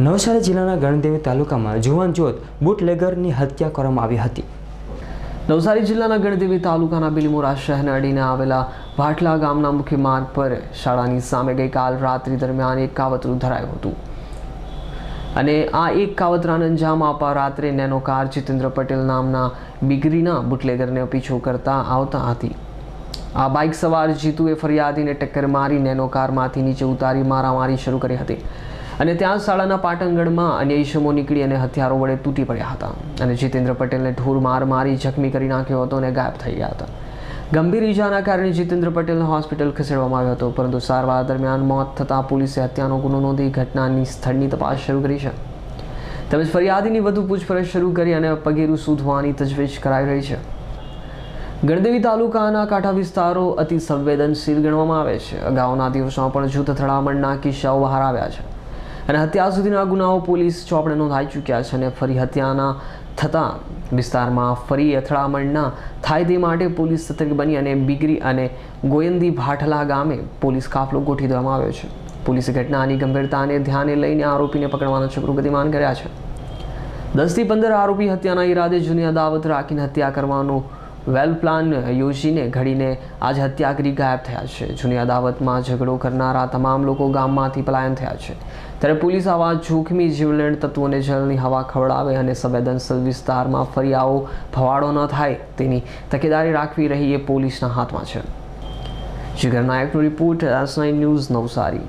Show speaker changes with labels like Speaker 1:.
Speaker 1: નવસારી જિલ્લાના ગણદેવી તાલુકામાં જુવાન જોત બુટલેગરની હત્યા કરવામાં આવી હતી.
Speaker 2: નવસારી જિલ્લાના ગણદેવી તાલુકાના બિલીમોરા શહેરને અડીને આવેલા ભાટલા ગામના મુખ્ય માર્ગ પર શાળાની સામે ગઈકાલ રાત્રિ દરમિયાન એક કાવતરું ધરાયું હતું. અને આ એક કાવતરાને અંજામ આપવા રાત્રે નેનો કાર જીતેન્દ્ર પટેલ નામના બિગરીના બુટલેગરને પીછો કરતા આવતા હતી. આ બાઇક સવાર જીતુએ ફરિયાદીને ટક્કર મારી નેનો કારમાંથી નીચે ઉતારી મારામારી શરૂ કરી હતી. અને ત્યાં શાળાના પાટંગણમાં અન્ય ઈસમો નીકળી અને હથિયારો વડે તૂટી પડ્યા હતા. અને જીતેન્દ્ર પટેલને ઢોર માર મારી જખમી કરી નાખ્યો હતો અને ગાયબ થઈ ગયા હતા. ગંભીર ઈજાના કારણે જીતેન્દ્ર પટેલને હોસ્પિટલ ખસેડવામાં આવ્યો હતો, પરંતુ સારવાર દરમિયાન મોત થતાં પોલીસે હત્યાનો ગુનો નોંધી ઘટનાની સ્થળની તપાસ શરૂ કરી છે. તેમજ ફરિયાદીની વધુ પૂછપરછ શરૂ કરી અને પગેરું શોધવાની તજવીજ કરાઈ રહી છે. ગણદેવી તાલુકાના કાંઠા વિસ્તારો અતિ સંવેદનશીલ ગણવામાં આવે છે. અગાઉના દિવસોમાં પણ જૂથ અથડામણના કિસ્સાઓ બહાર આવ્યા છે. અને અત્યાર સુધીના ગુનાઓ પોલીસ ચોપડે નોંધાઈ ચૂક્યા છે અને ફરી હત્યાના થતાં વિસ્તારમાં ફરી અથડામણના થાય તે માટે પોલીસ સતર્ક બની અને બિગરી અને ગોયંદી ભાઠલા ગામે પોલીસ કાફલો ગોઠવી દેવામાં આવ્યો છે. પોલીસે ઘટનાની ગંભીરતાને ધ્યાને લઈને આરોપીને પકડવાના ચક્રો ગતિમાન કર્યા છે. દસથી પંદર આરોપી હત્યાના ઈરાદે જૂની અદાવત રાખીને હત્યા કરવાનો વેલ પ્લાન યોજીને ઘડીને આજ હત્યા કરી ગાયબ થયા છે. જૂની અદાવતમાં ઝઘડો કરનારા તમામ લોકો ગામમાંથી પલાયન થયા છે. ત્યારે પોલીસ આવા જોખમી જીવલેણ તત્વોને જલની હવા ખવડાવે અને સંવેદનશીલ વિસ્તારમાં ફરિયાઓ ફવાડો ન થાય તેની તકેદારી રાખવી રહી એ પોલીસના હાથમાં છે. જીગર નાયકનો રિપોર્ટ એસ ન્યૂઝ નવસારી.